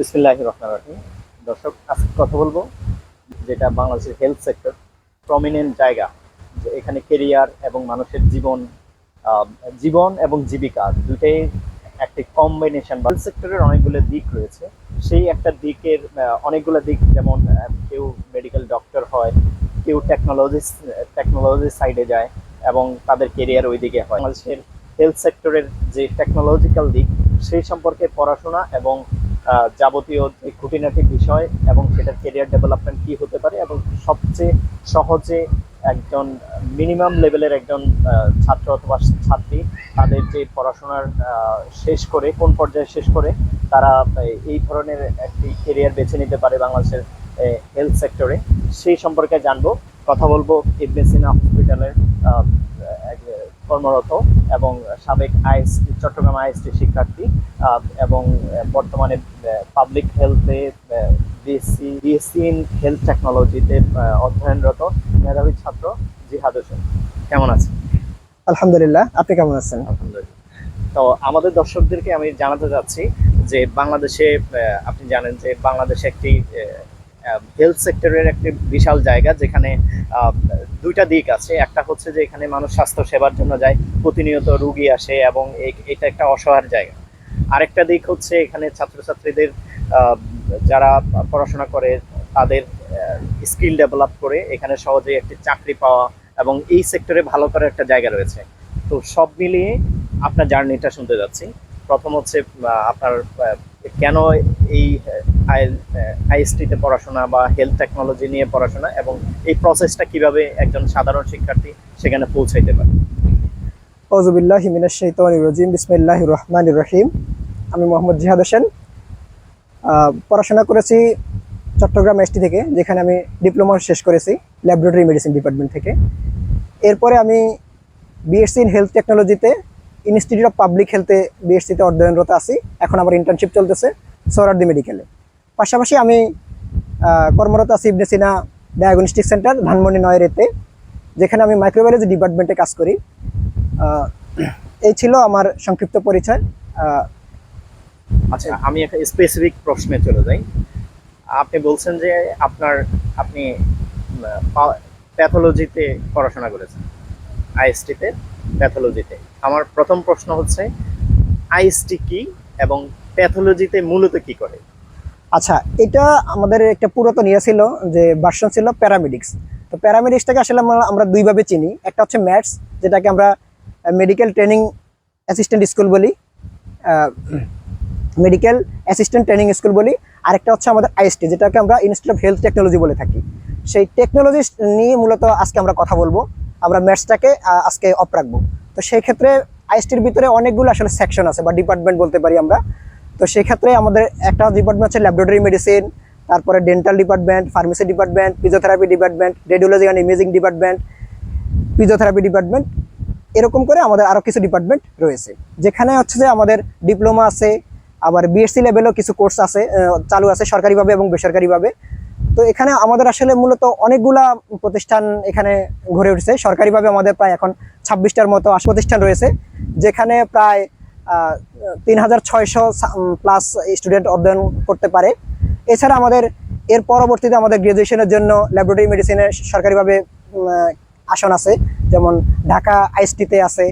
বিসমিল্লাহ রহমান রাহিম। দর্শক, আজকে কথা বলব যেটা বাংলাদেশের হেলথ সেক্টর প্রমিনেন্ট জায়গা, যে এখানে কেরিয়ার এবং মানুষের জীবন জীবন এবং জীবিকা দুইটাই একটি কম্বিনেশন হেলথ সেক্টরের অনেকগুলো দিক রয়েছে। সেই একটা দিকের অনেকগুলো দিক যেমন কেউ মেডিকেল ডক্টর হয়, কেউ টেকনোলজি টেকনোলজি সাইডে যায় এবং তাদের কেরিয়ার ওই দিকে হয়। বাংলাদেশের হেলথ সেক্টরের যে টেকনোলজিক্যাল দিক, সেই সম্পর্কে পড়াশোনা এবং যাবতীয় যে খুঁটিনাটি বিষয় এবং সেটার কেরিয়ার ডেভেলপমেন্ট কি হতে পারে এবং সবচেয়ে সহজে একজন মিনিমাম লেভেলের একজন ছাত্র অথবা ছাত্রী তাদের যে পড়াশোনার শেষ করে, কোন পর্যায়ে শেষ করে, তারা এই ধরনের একটি কেরিয়ার বেছে নিতে পারে বাংলাদেশের হেলথ সেক্টরে সেই সম্পর্কে জানব। কথা বলব ইবনে সিনা হসপিটালের কর্মরত এবং সাবেক আইএসটি চট্টগ্রাম আইএসটি শিক্ষার্থী এবং বর্তমানে পাবলিক হেলথে বিএসসি বিএসসি ইন হেলথ টেকনোলজিতে অধ্যয়নরত মেধাবী ছাত্র জিহাদ হোসেন। কেমন আছেন? আলহামদুলিল্লাহ আপনি কেমন আছেন? আলহামদুলিল্লাহ। তো আমাদের দর্শকদেরকে আমি জানাতে চাচ্ছি যে বাংলাদেশে আপনি জানেন যে বাংলাদেশে একটি হেলথ সেক্টরের একটি বিশাল জায়গা যেখানে দুইটা দিক আছে। একটা হচ্ছে যে এখানে মানুষ স্বাস্থ্য সেবার জন্য যায়, প্রতিনিয়ত রুগী আসে এবং এটা একটা অসহায় জায়গা। আরেকটা দিক হচ্ছে এখানে ছাত্রছাত্রীদের যারা পড়াশোনা করে, তাদের স্কিল ডেভেলপ করে এখানে সহজে একটি চাকরি পাওয়া এবং এই সেক্টরে ভালো করার একটা জায়গা রয়েছে। তো সব মিলিয়ে আপনার জার্নিটা শুনতে যাচ্ছি। প্রথম হচ্ছে আপনার কেন এই আইএসটিতে পড়াশোনা বা হেলথ টেকনোলজি নিয়ে পড়াশোনা এবং এই প্রসেসটা কীভাবে একজন সাধারণ শিক্ষার্থী সেখানে পৌঁছাইতে পারে? ফৌজুবিল্লাহ হিমিনাশ শাইতানির রাজিম, বিসমিল্লাহির রহমানির রহিম। আমি মোহাম্মদ জিহাদ হোসেন। পড়াশোনা করেছি চট্টগ্রাম এসটি থেকে, যেখানে আমি ডিপ্লোমা শেষ করেছি ল্যাবরেটরি মেডিসিন ডিপার্টমেন্ট থেকে। এরপরে আমি বিএসসি ইন হেলথ টেকনোলজিতে ইনস্টিটিউট অফ পাবলিক হেলথে বিএসসিতে অধ্যয়নরত আছি। এখন আমার ইন্টার্নশিপ চলতেছে, সৌরার্দি মেডিকেলে পাশাপাশি আমি কর্মরত আছি ইবনে সিনা ডায়াগনস্টিক সেন্টার ধানমন্ডি নয়ের এতে, যেখানে আমি মাইক্রোবায়োলজি ডিপার্টমেন্টে কাজ করি। এই ছিল আমার সংক্ষিপ্ত পরিচয়। আচ্ছা আমি একটা স্পেসিফিক প্রশ্নে চলে যাই। আপনি বলছেন যে আপনার, আপনি প্যাথোলজিতে পড়াশোনা করেছেন। আইএসটিতে প্যাথোলজিতে আমার প্রথম প্রশ্ন হচ্ছে আইএসটি কি এবং প্যাথোলজিতে মূলত কি করে? আচ্ছা এটা আমাদের একটা পুরাতন ইয়ে ছিল, যে ভার্সন ছিল প্যারামেডিক্স তো প্যারামেডিক্সটাকে আসলে আমরা দুইভাবে চিনি। একটা হচ্ছে ম্যাথস যেটাকে আমরা মেডিকেল ট্রেনিং অ্যাসিস্ট্যান্ট স্কুল বলি মেডিকেল অ্যাসিস্ট্যান্ট ট্রেনিং স্কুল বলি। আরেকটা হচ্ছে আমাদের আইএসটি যেটাকে আমরা ইনস্টিটিউট অফ হেলথ টেকনোলজি বলে থাকি। সেই টেকনোলজি নিয়ে মূলত আজকে আমরা কথা বলব। আমরা ম্যাথসটাকে আজকে অফ রাখব। তো সেই ক্ষেত্রে আইএসটির ভিতরে অনেকগুলো আসলে সেকশন আছে, বা ডিপার্টমেন্ট বলতে পারি আমরা। তো সেই ক্ষেত্রে আমাদের একটা ডিপার্টমেন্ট হচ্ছে ল্যাবরেটরি মেডিসিন তারপরে dental department pharmacy department physiotherapy department radiology and imaging department physiotherapy department এরকম করে আমাদের আরও কিছু ডিপার্টমেন্ট রয়েছে। যেখানে হচ্ছে যে আমাদের ডিপ্লোমা আছে, আবার বিএসসি লেভেলও কিছু কোর্স আছে চালু আছে সরকারিভাবে এবং বেসরকারিভাবে। তো এখানে আমাদের আসলে মূলত অনেকগুলা প্রতিষ্ঠান এখানে গড়ে উঠেছে। সরকারিভাবে আমাদের প্রায় এখন ছাব্বিশটার মতো প্রতিষ্ঠান রয়েছে, যেখানে প্রায় তিন হাজার ছয়শো প্লাস স্টুডেন্ট অধ্যয়ন করতে পারে। এছাড়া আমাদের এর পরবর্তীতে আমাদের গ্রাজুয়েশনের জন্য ল্যাবরেটরি মেডিসিনে সরকারিভাবে আসন আছে। যেমন ঢাকা আইএসটিতে আছে।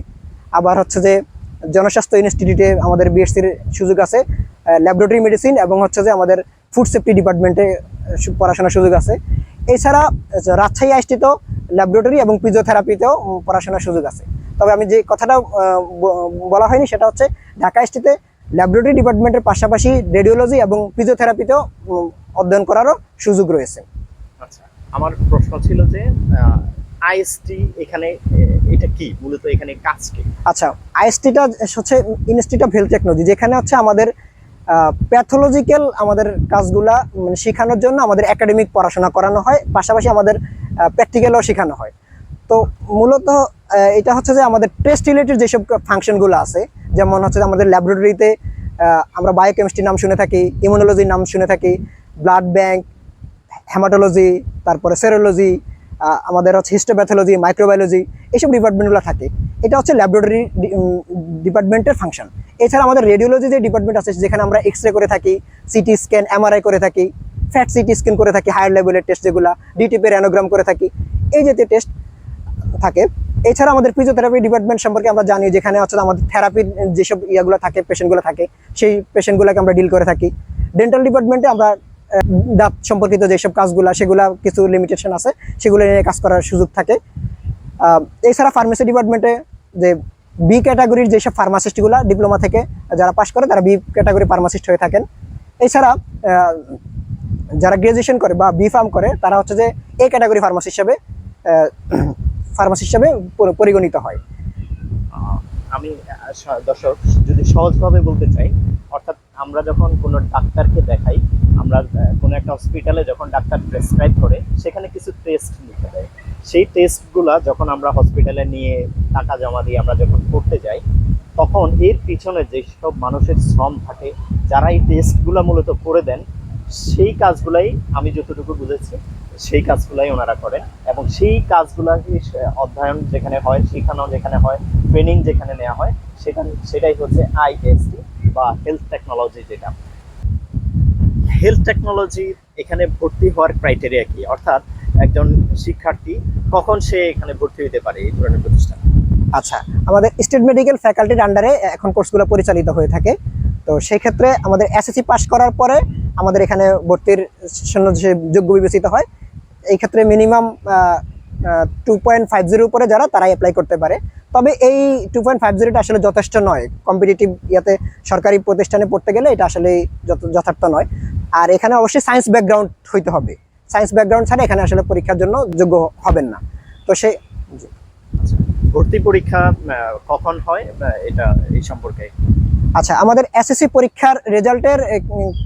আবার হচ্ছে যে জনস্বাস্থ্য ইনস্টিটিউটে আমাদের বিএসসির সুযোগ আছে। ল্যাবরেটরি মেডিসিন এবং হচ্ছে যে আমাদের ফুড সেফটি ডিপার্টমেন্টে পড়াশোনার সুযোগ আছে। এছাড়া রাজশাহী আইএসটিতেও ল্যাবরেটরি এবং ফিজিওথেরাপিতেও পড়াশোনার সুযোগ আছে। তবে আমি যে কথাটা বলা হয়নি সেটা হচ্ছে ঢাকা আইএসটিতে ল্যাবরেটরি ডিপার্টমেন্টের পাশাপাশি রেডিওলজি এবং ফিজিওথেরাপিতেও অধ্যয়ন করারও সুযোগ রয়েছে। আচ্ছা আমার প্রশ্ন ছিল যে আইএসটি এখানে এটা কি? মূলত এখানে কাজ কি? আচ্ছা আইএসটিটা হচ্ছে ইনস্টিটিউট অফ হেলথ টেকনোলজি যেখানে হচ্ছে আমাদের প্যাথোলজিক্যাল আমাদের কাজগুলা মানে শেখানোর জন্য আমাদের একাডেমিক পড়াশোনা করানো হয় পাশাপাশি আমাদের প্র্যাকটিক্যালও শেখানো হয়। তো মূলত এটা হচ্ছে যে আমাদের টেস্ট রিলেটেড যেসব ফাংশনগুলো আছে, যেমন হচ্ছে আমাদের ল্যাবরেটরিতে আমরা বায়োকেমিস্ট্রির নাম শুনে থাকি ইমিউনোলজির নাম শুনে থাকি ব্লাড ব্যাংক হেমাটোলজি তারপরে সেরোলজি আমাদের হচ্ছে হিস্টোপ্যাথোলজি মাইক্রোবায়োলজি এইসব ডিপার্টমেন্টগুলো থাকে। এটা হচ্ছে ল্যাবরেটরি ডিপার্টমেন্টের ফাংশন এছাড়া আমাদের রেডিওলজি যে ডিপার্টমেন্ট আছে, যেখানে আমরা এক্স রে করে থাকি সিটি স্ক্যান এমআরআই করে থাকি ফ্যাট সিটি স্ক্যান করে থাকি হায়ার লেভেলের টেস্ট যেগুলো ডিটিপি র্যানোগ্রাম করে থাকি, এই জাতীয় টেস্ট থাকে। এছাড়া আমাদের ফিজিওথেরাপি ডিপার্টমেন্ট সম্পর্কে আমরা জানি যেখানে হচ্ছে আমাদের থেরাপির যেসব ইয়াগুলো থাকে পেশেন্টগুলো থাকে, সেই পেশেন্টগুলোকে আমরা ডিল করে থাকি। ডেন্টাল ডিপার্টমেন্টে আমরা দাঁত সম্পর্কিত যেসব কাজগুলো, সেগুলো কিছু লিমিটেশন আছে, সেগুলো নিয়ে কাজ করার সুযোগ থাকে। এছাড়া ফার্মেসি ডিপার্টমেন্টে যে বি ক্যাটাগরির যেসব ফার্মাসিস্টগুলো ডিপ্লোমা থেকে যারা পাশ করে, তারা বি ক্যাটাগরি ফার্মাসিস্ট হয়ে থাকেন। এছাড়া যারা গ্রাজুয়েশন করে বা বি ফার্ম করে, তারা হচ্ছে যে এ ক্যাটাগরি ফার্মাসি হিসাবে ফার্মাসি হিসাবে পরিগণিত হয়। আমি দর্শক, যদি সহজভাবে বলতে চাই, অর্থাৎ আমরা যখন কোনো ডাক্তারকে দেখাই, আমরা কোনো একটা হসপিটালে যখন ডাক্তার প্রেসক্রাইব করে, সেখানে কিছু টেস্ট নিতে দেয়। সেই টেস্টগুলো যখন আমরা হসপিটালে নিয়ে টাকা জমা দিয়ে আমরা যখন করতে যাই, তখন এর পিছনে যেসব মানুষের শ্রম থাকে, যারা এই টেস্টগুলো মূলত করে দেন সেই কাজগুলাই আমি যতটুকু বুঝেছি, সেই কাজগুলাই ওনারা করেন এবং সেই কাজগুলাকে সে- অধ্যয়ন যেখানে হয়, শেখানো যেখানে হয় ট্রেনিং যেখানে নেওয়া হয় সেখানে সেটাই হচ্ছে আইএসটি বা হেলথ টেকনোলজি যেটা। হেলথ টেকনোলজি এখানে ভর্তি হওয়ার ক্রাইটেরিয়া কি? অর্থাৎ একজন শিক্ষার্থী কখন সে এখানে ভর্তি হতে পারে এই ধরনের প্রতিষ্ঠান? আচ্ছা আমাদের স্টেট মেডিকেল ফ্যাকাল্টির আন্ডারে এখন কোর্সগুলো পরিচালিত হয়ে থাকে। তো সেই ক্ষেত্রে আমাদের এসএসসি পাস করার পরে আমাদের এখানে ভর্তির জন্য যে যোগ্য বিবেচিত হয়। এই ক্ষেত্রে মিনিমাম টু পয়েন্ট ফাইভ জিরোর উপরে যারা, তারাই অ্যাপ্লাই করতে পারে। তবে এই টু পয়েন্ট ফাইভ জিরোটা আসলে যথেষ্ট নয়। কম্পিটিটিভ ইয়াতে সরকারি প্রতিষ্ঠানে পড়তে গেলে এটা আসলে যথার্থ নয়। আর এখানে অবশ্যই সায়েন্স ব্যাকগ্রাউন্ড হইতে হবে। সায়েন্স ব্যাকগ্রাউন্ড ছাড়া এখানে আসলে পরীক্ষার জন্য যোগ্য হবেন না। তো সে ভর্তি পরীক্ষা কখন হয় এটা এই সম্পর্কে? আচ্ছা আমাদের এসএসসি পরীক্ষার রেজাল্টের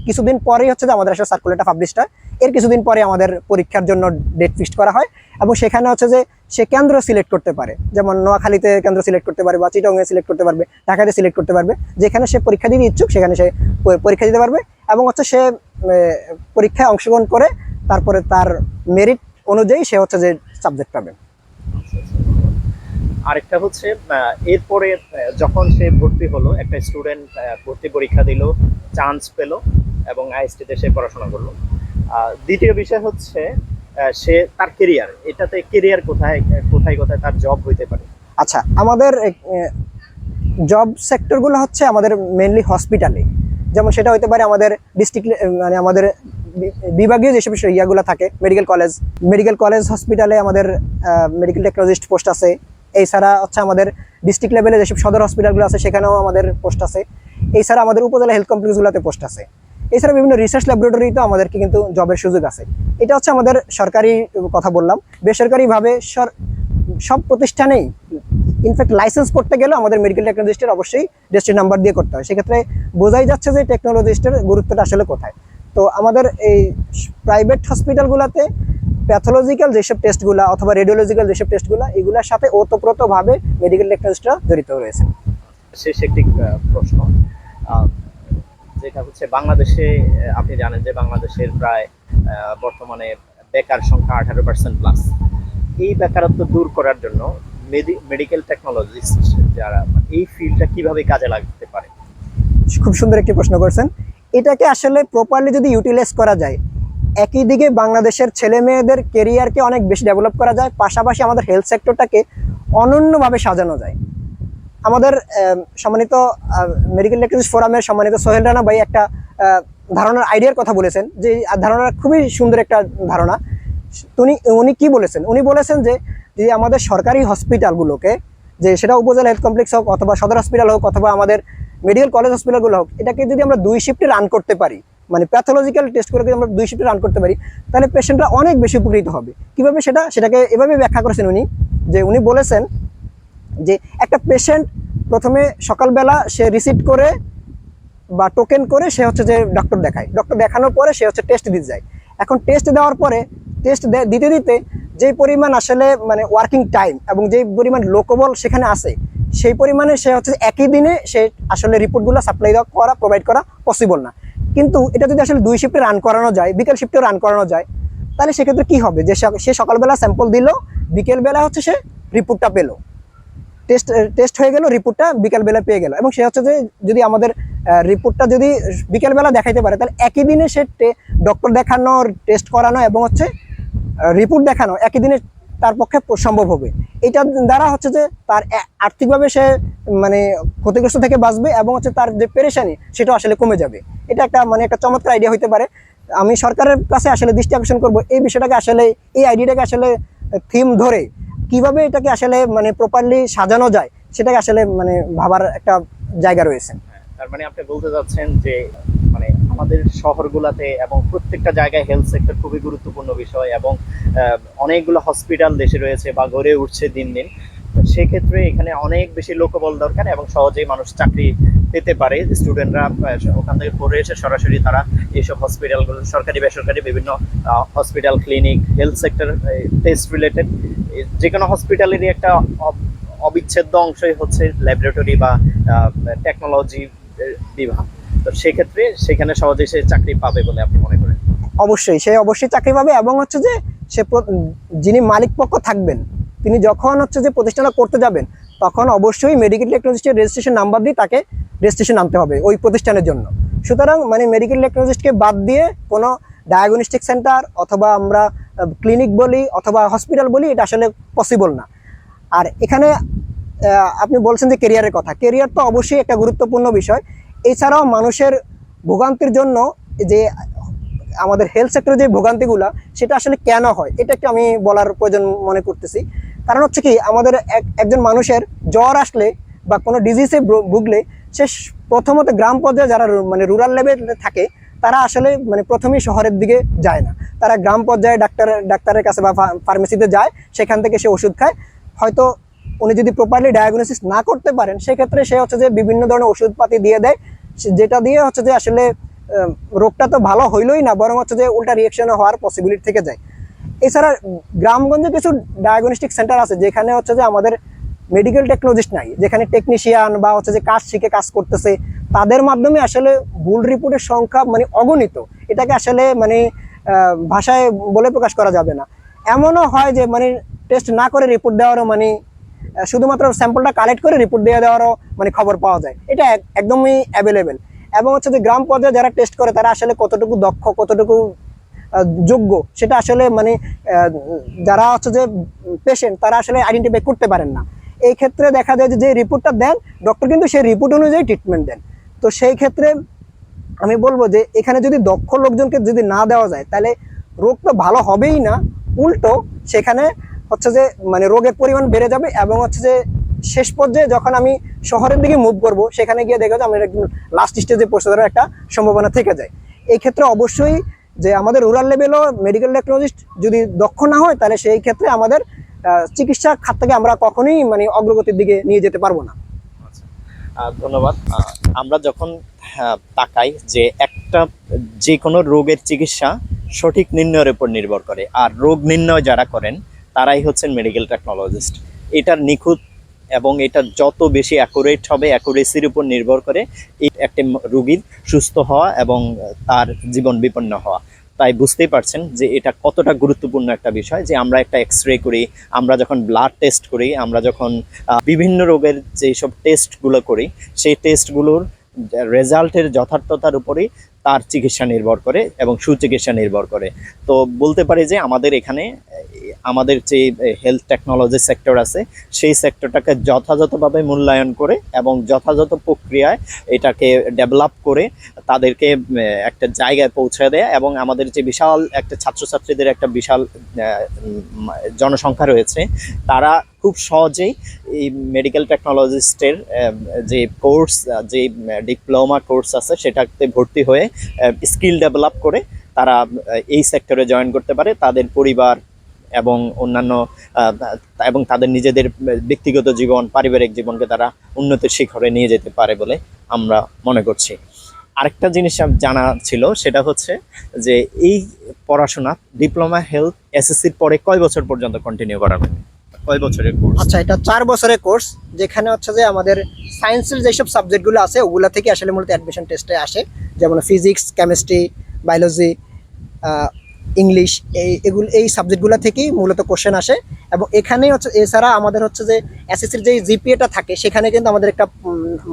কিছুদিন পরেই হচ্ছে যে আমাদের আসলে সার্কুলেটর পাবলিশড হয় এর কিছুদিন পরে আমাদের পরীক্ষার জন্য ডেট ফিক্সড করা হয় এবং সেখানে হচ্ছে যে সে কেন্দ্র সিলেক্ট করতে পারে। যেমন নোয়াখালীতে কেন্দ্র সিলেক্ট করতে পারবে বা চিটংয়ে সিলেক্ট করতে পারবে, ঢাকাতে সিলেক্ট করতে পারবে। যেখানে সে পরীক্ষা দিতে ইচ্ছুক, সেখানে সে পরীক্ষা দিতে পারবে এবং হচ্ছে সে পরীক্ষায় অংশগ্রহণ করে, তারপরে তার মেরিট অনুযায়ী সে হচ্ছে যে সাবজেক্ট পাবে। আরেকটা হচ্ছে এরপরে যখন সে ভর্তি হলো, একটা স্টুডেন্ট ভর্তি পরীক্ষা দিল চান্স পেল এবং আইএসটিতে সে পড়াশোনা করল। দ্বিতীয় বিষয় হচ্ছে সে তার কেরিয়ার এটাতে কেরিয়ার কোথায় কোথায় কোথায় তার জব হইতে পারে? আচ্ছা আমাদের জব সেক্টরগুলো হচ্ছে আমাদের মেনলি হসপিটালে যেমন সেটা হতে পারে আমাদের ডিস্ট্রিক্ট মানে আমাদের বিভাগীয় যেসব ইয়াগুলো থাকে মেডিকেল কলেজ মেডিকেল কলেজ হসপিটালে আমাদের মেডিকেল টেকনোলজিস্ট পোস্ট আছে। এছাড়া হচ্ছে আমাদের ডিস্ট্রিক্ট লেভেলে যেসব সদর হসপিটালগুলো আছে, সেখানেও আমাদের পোস্ট আছে। এছাড়া আমাদের উপজেলা হেলথ কমপ্লেক্সগুলোতে পোস্ট আছে। এছাড়া বিভিন্ন রিসার্চ ল্যাবরেটরিতেও আমাদেরকে কিন্তু জবের সুযোগ আছে। এটা হচ্ছে আমাদের সরকারি কথা বললাম। বেসরকারিভাবে সর সব প্রতিষ্ঠানেই ইনফ্যাক্ট লাইসেন্স করতে গেলে আমাদের মেডিকেল টেকনোলজিস্টের অবশ্যই রেজিস্ট্রি নাম্বার দিয়ে করতে হয়। সেক্ষেত্রে বোঝাই যাচ্ছে যে টেকনোলজিস্টের গুরুত্বটা আসলে কোথায়। তো আমাদের এই প্রাইভেট হসপিটালগুলোতে প্যাথোলজিক্যাল যেসব টেস্টগুলো অথবা রেডিওলজিক্যাল যেসব টেস্টগুলো এগুলোর সাথে ওতপ্রোতভাবে মেডিকেল টেকনোলজিস্টরা জড়িত রয়েছে শেষ একটি প্রশ্ন। যেটা হচ্ছে বাংলাদেশে আপনি জানেন যে বাংলাদেশের প্রায় বর্তমানে বেকার সংখ্যা আঠারো পার্সেন্ট প্লাস এই বেকারত্ব দূর করার জন্য মেডিকেল টেকনোলজিস্ট যারা এই ফিল্ডটা কীভাবে কাজে লাগতে পারে? খুব সুন্দর একটি প্রশ্ন করছেন। এটাকে আসলে প্রপারলি যদি ইউটিলাইজ করা যায় একই দিকে বাংলাদেশের ছেলে মেয়েদের কেরিয়ারকে অনেক বেশি ডেভেলপ করা যায়, পাশাপাশি আমাদের হেলথ সেক্টরটাকে অনন্যভাবে সাজানো যায়। আমাদের সম্মানিত মেডিকেল টেকনোলজি ফোরামের সম্মানিত সোহেল রানা ভাই একটা ধারণার আইডিয়ার কথা বলেছেন, যে এই ধারণা খুবই সুন্দর একটা ধারণা। উনি উনি কি বলেছেন? উনি বলেছেন যে যে আমাদের সরকারি হসপিটালগুলোকে যে সেটা উপজেলা হেলথ কমপ্লেক্স হোক অথবা সদর হসপিটাল হোক অথবা আমাদের মেডিকেল কলেজ হসপিটালগুলো হোক, এটাকে যদি আমরা দুই শিফটে রান করতে পারি মানে প্যাথোলজিক্যাল টেস্ট করে যদি আমরা দুই শিফটে রান করতে পারি, তাহলে পেশেন্টরা অনেক বেশি উপকৃত হবে। কীভাবে সেটা? সেটাকে এভাবে ব্যাখ্যা করেছেন উনি, যে উনি বলেছেন যে একটা পেশেন্ট প্রথমে সকালবেলা সে রিসিভ করে বা টোকেন করে সে হচ্ছে যে ডক্টর দেখায়। ডক্টর দেখানোর পরে সে হচ্ছে টেস্ট দিতে যায়। এখন টেস্ট দেওয়ার পরে টেস্ট দিতে দিতে যে পরিমাণ আসলে মানে ওয়ার্কিং টাইম এবং যে পরিমাণ লোকবল সেখানে আছে, সেই পরিমাণে সে হচ্ছে একই দিনে সে আসলে রিপোর্টগুলো সাপ্লাই করা প্রোভাইড করা পসিবল না। কিন্তু এটা যদি আসলে দুই শিফটে রান করানো যায়, বিকেল শিফটে রান করানো যায়, তাহলে সেক্ষেত্রে কি হবে? যে সে- সকালবেলা স্যাম্পল দিল, বিকেলবেলা হচ্ছে সে রিপোর্টটা পেল। টেস্ট টেস্ট হয়ে গেল রিপোর্টটা বিকেলবেলা পেয়ে গেল। এবং সে হচ্ছে যে, যদি আমাদের রিপোর্টটা যদি বিকেলবেলা দেখাইতে পারে, তাহলে একই দিনে সে ডক্টর দেখানো টেস্ট করানো এবং হচ্ছে রিপোর্ট দেখানো একই দিনে তার পক্ষে সম্ভব হবে। এটা দ্বারা হচ্ছে যে তার আর্থিকভাবে সে মানে ক্ষতিগ্রস্ত থেকে বাঁচবে এবং হচ্ছে তার যে পেরেশানি সেটা আসলে কমে যাবে। এটা একটা মানে একটা চমৎকার আইডিয়া হতে পারে। আমি সরকারের কাছে আসলে দৃষ্টি আকর্ষণ করব। এই বিষয়টাকে আসলে, এই আইডিয়াটাকে আসলে থিম ধরে কীভাবে এটাকে আসলে মানে প্রপারলি সাজানো যায় সেটাকে আসলে মানে ভাবার একটা জায়গা রয়েছে। তার মানে আপনি বলতে যাচ্ছেন যে মানে আমাদের শহরগুলোতে এবং প্রত্যেকটা জায়গায় হেলথ সেক্টর খুবই গুরুত্বপূর্ণ বিষয় এবং অনেকগুলো হসপিটাল দেশে রয়েছে বা গড়ে উঠছে দিন দিন। সেক্ষেত্রে এখানে অনেক বেশি লোকবল দরকার এবং সহজেই মানুষ চাকরি পেতে পারে। স্টুডেন্টরা ওখান থেকে পড়ে এসে সরাসরি তারা এইসব হসপিটালগুলো সরকারি, বেসরকারি বিভিন্ন hospital clinic health sector test related যে কোনো হসপিটালেরই একটা অব- অবিচ্ছেদ্য অংশই হচ্ছে ল্যাবরেটরি বা টেকনোলজি বিভাগ। তো সেক্ষেত্রে সেখানে সহজেই সে চাকরি পাবে বলে আপনি মনে করেন? অবশ্যই, সে অবশ্যই চাকরি পাবে এবং হচ্ছে যে সে যিনি মালিক পক্ষ থাকবেন, তিনি যখন হচ্ছে যে প্রতিষ্ঠানটা করতে যাবেন, তখন অবশ্যই মেডিকেল টেকনোলজিস্টের রেজিস্ট্রেশন নাম্বার দিয়ে তাকে রেজিস্ট্রেশন আনতে হবে ওই প্রতিষ্ঠানের জন্য। সুতরাং মানে মেডিকেল টেকনোলজিস্টকে বাদ দিয়ে কোনো ডায়াগনস্টিক সেন্টার অথবা আমরা ক্লিনিক বলি অথবা হসপিটাল বলি, এটা আসলে পসিবল না। আর এখানে আপনি বলছেন যে কেরিয়ারের কথা। কেরিয়ার তো অবশ্যই একটা গুরুত্বপূর্ণ বিষয়। এছাড়াও মানুষের ভোগান্তির জন্য যে আমাদের হেলথ সেক্টরে যে ভোগান্তিগুলো, সেটা আসলে কেন হয়? এটা একটু আমি বলার প্রয়োজন মনে করতেছি। কারণ হচ্ছে কি, আমাদের এক- একজন মানুষের জ্বর আসলে বা কোনো ডিজিজে ভুগলে সে প্রথমত গ্রাম পর্যায়ে যারা মানে রুরাল লেভেলে থাকে, তারা আসলে মানে প্রথমেই শহরের দিকে যায় না। তারা গ্রাম পর্যায়ে ডাক্তার, ডাক্তারের কাছে বা ফার্মেসিতে যায়, সেখান থেকে সে ওষুধ খায়। হয়তো উনি যদি প্রপারলি ডায়াগনোসিস না করতে পারেন, সেক্ষেত্রে সে হচ্ছে যে বিভিন্ন ধরনের ওষুধপাতি দিয়ে দেয় যেটা দিয়ে হচ্ছে যে আসলে রোগটা তো ভালো হইলই না, বরং হচ্ছে যে উল্টা রিয়েকশন হওয়ার পসিবিলিটি থেকে যায়। এছাড়া গ্রামগঞ্জে কিছু ডায়াগনস্টিক সেন্টার আছে, যেখানে হচ্ছে যে আমাদের মেডিকেল টেকনোলজিস্ট নাই, যেখানে টেকনিশিয়ান বা হচ্ছে যে কাজ শিখে কাজ করতেছে, তাদের মাধ্যমে আসলে ভুল রিপোর্টের সংখ্যা মানে অগণিত। এটাকে আসলে মানে ভাষায় বলে প্রকাশ করা যাবে না। এমনও হয় যে মানে টেস্ট না করে রিপোর্ট দেওয়ারও মানে শুধুমাত্র স্যাম্পলটা কালেক্ট করে রিপোর্ট দিয়ে দেওয়ারও মানে খবর পাওয়া যায়। এটা একদমই অ্যাভেলেবেল এবং হচ্ছে যে গ্রাম পর্যায়ে যারা টেস্ট করে, তারা আসলে কতটুকু দক্ষ, কতটুকু যোগ্য, সেটা আসলে মানে যারা হচ্ছে যে পেশেন্ট তারা আসলে আইডেন্টিফাই করতে পারেন না। এই ক্ষেত্রে দেখা যায় যে রিপোর্টটা দেন ডক্টর কিন্তু সেই রিপোর্ট অনুযায়ী ট্রিটমেন্ট দেন। তো সেই ক্ষেত্রে আমি বলব যে, এখানে যদি দক্ষ লোকজনকে যদি না দেওয়া যায়, তাহলে রোগ তো ভালো হবেই না, উল্টো সেখানে হচ্ছে যে মানে রোগের পরিমাণ বেড়ে যাবে এবং হচ্ছে যে শেষ পর্যায়ে যখন আমি শহরের দিকে মুভ করব সেখানে গিয়ে দেখো যে আমি একদম লাস্ট স্টেজে পৌঁছে যাওয়ার একটা সম্ভাবনা থেকে যায়। এই ক্ষেত্রে অবশ্যই যে আমাদের রুরাল লেভেলও মেডিকেল টেকনোলজিস্ট যদি দক্ষ না হয় তাহলে সেই ক্ষেত্রে আমাদের চিকিৎসা খাত থেকে আমরা কখনোই মানে অগ্রগতির দিকে নিয়ে যেতে পারব না। আচ্ছা। ধন্যবাদ। আমরা যখন হ্যাঁ, তাকাই যে একটা যে কোনো রোগের চিকিৎসা সঠিক নির্ণয়ের উপর নির্ভর করে। আর রোগ নির্ণয় যারা করেন তারাই হচ্ছেন মেডিকেল টেকনোলজিস্ট এটার নিখুঁত এবং এটা যত বেশি অ্যাকুরেট হবে অ্যাকুরেসির উপর নির্ভর করে এই একটা রোগীর সুস্থ হওয়া এবং তার জীবন বিপন্ন হওয়া। তাই বুঝতেই পারছেন যে এটা কতটা গুরুত্বপূর্ণ একটা বিষয় যে আমরা একটা এক্স রে করি, আমরা যখন ব্লাড টেস্ট করি, আমরা যখন বিভিন্ন রোগের যেই সব টেস্টগুলো করি, সেই টেস্টগুলোর রেজাল্টের যথার্থতার উপরেই তার চিকিৎসা নির্ভর করে এবং সুচিকিৎসা নির্ভর করে। তো বলতে পারি যে আমাদের এখানে, আমাদের যে হেলথ টেকনোলজি সেক্টর আছে, সেই সেক্টরটাকে যথাযথভাবে মূল্যায়ন করে এবং যথাযথ প্রক্রিয়ায় এটাকে ডেভেলপ করে তাদেরকে একটা জায়গায় পৌঁছে দেয় এবং আমাদের যে বিশাল একটা ছাত্রছাত্রীদের একটা বিশাল জনসংখ্যা রয়েছে, তারা খুব সহজেই এই মেডিকেল টেকনোলজিস্টের যে কোর্স যে ডিপ্লোমা কোর্স আছে সেটাতে ভর্তি হয়ে স্কিল ডেভেলপ করে তারা এই সেক্টরে জয়েন করতে পারে। তাদের পরিবার এবং অন্যান্য এবং তাদের নিজেদের ব্যক্তিগত জীবন, পারিবারিক জীবনকে তারা উন্নতির শিখরে নিয়ে যেতে পারে বলে আমরা মনে করছি। আরেকটা জিনিস জানা ছিল, সেটা হচ্ছে যে এই পড়াশোনা ডিপ্লোমা হেলথ এসএসসির পরে কয় বছর পর্যন্ত কন্টিনিউ করাবেন কয় বছরের কোর্স আচ্ছা এটা চার বছরের কোর্স যেখানে হচ্ছে যে আমাদের সায়েন্সের যেসব সাবজেক্টগুলো আছে, ওগুলা থেকে আসলে মূলত অ্যাডমিশন টেস্টে আসে। যেমন ফিজিক্স কেমিস্ট্রি বায়োলজি ইংলিশ এই, এগুলো, এই সাবজেক্টগুলো থেকেই মূলত কোশ্চেন আসে। এবং এখানে হচ্ছে, এছাড়া আমাদের হচ্ছে যে এসএসসির যে জিপিএটা থাকে, সেখানে কিন্তু আমাদের একটা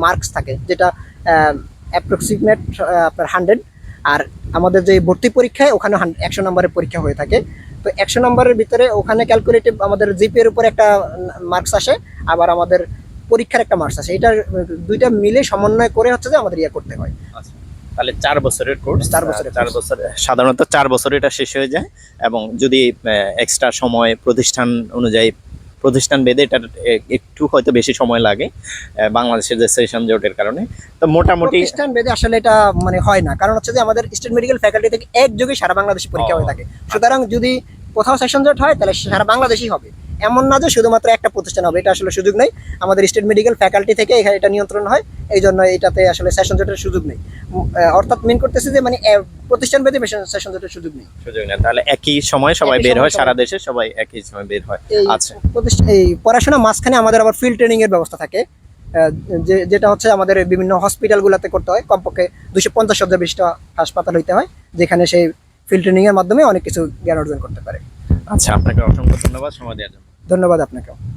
মার্কস থাকে, যেটা অ্যাপ্রক্সিমেট আপনার হান্ড্রেড আর আমাদের যে ভর্তি পরীক্ষায় ওখানে একশো নম্বরের পরীক্ষা হয়ে থাকে। তো একশো নম্বরের ভিতরে ওখানে ক্যালকুলেটিভ আমাদের জিপের উপর একটা মার্কস আসে আবার আমাদের পরীক্ষার একটা মার্কস আসে। এটা দুইটা মিলে সমন্বয় করে হচ্ছে যে আমাদের ইয়ে করতে হয়। আচ্ছা। তাহলে চার বছরের কোর্স চার বছরের চার। বছর সাধারণত চার বছর এটা শেষ হয়ে যায় এবং যদি এক্সট্রা সময় প্রতিষ্ঠান অনুযায়ী প্রতিষ্ঠান বেঁধে এটা একটু হয়তো বেশি সময় লাগে বাংলাদেশের যে সেশন জোটের কারণে। তো মোটামুটি প্রতিষ্ঠান বেঁধে আসলে এটা মানে হয় না। কারণ হচ্ছে যে আমাদের স্টেট মেডিকেল ফ্যাকাল্টি থেকে একযোগে সারা বাংলাদেশে পরীক্ষা হয়ে থাকে। সুতরাং যদি কোথাও সেশন জোট হয় তাহলে সারা বাংলাদেশই হবে। এমন না যে শুধুমাত্র একটা প্রতিষ্ঠান হবে এটা আসলে সুযোগ নেই। আমাদের স্টেট মেডিকেল ফ্যাকাল্টি থেকে এখানে এটা নিয়ন্ত্রণ হয় এই জন্য এটাতে আসলে সেশন জটের সুযোগ নেই। অর্থাৎ মিন করতেছে যে মানে প্রতিষ্ঠান বেদে সেশন জটের সুযোগ নেই। সুযোগ নেই। তাহলে একই সময় সবাই বের হয় সারা দেশে সবাই একই সময় বের হয়। আচ্ছা। প্রতিষ্ঠান এই পড়াশোনা মাঝখানে আমাদের আবার ফিল্ড ট্রেনিং এর ব্যবস্থা থাকে। যে যেটা হচ্ছে আমাদের বিভিন্ন হসপিটালগুলোতে করতে হয়। কমপক্ষে দুশো পঞ্চাশ শয্যা বিশিষ্ট হাসপাতাল হইতে হয় যেখানে সেই ফিল্ড ট্রেনিং এর মাধ্যমে অনেক কিছু জ্ঞান অর্জন করতে পারে। আচ্ছা আপনাকে অসংখ্য ধন্যবাদ। সময় দেওয়ার জন্য। ধন্যবাদ আপনাকে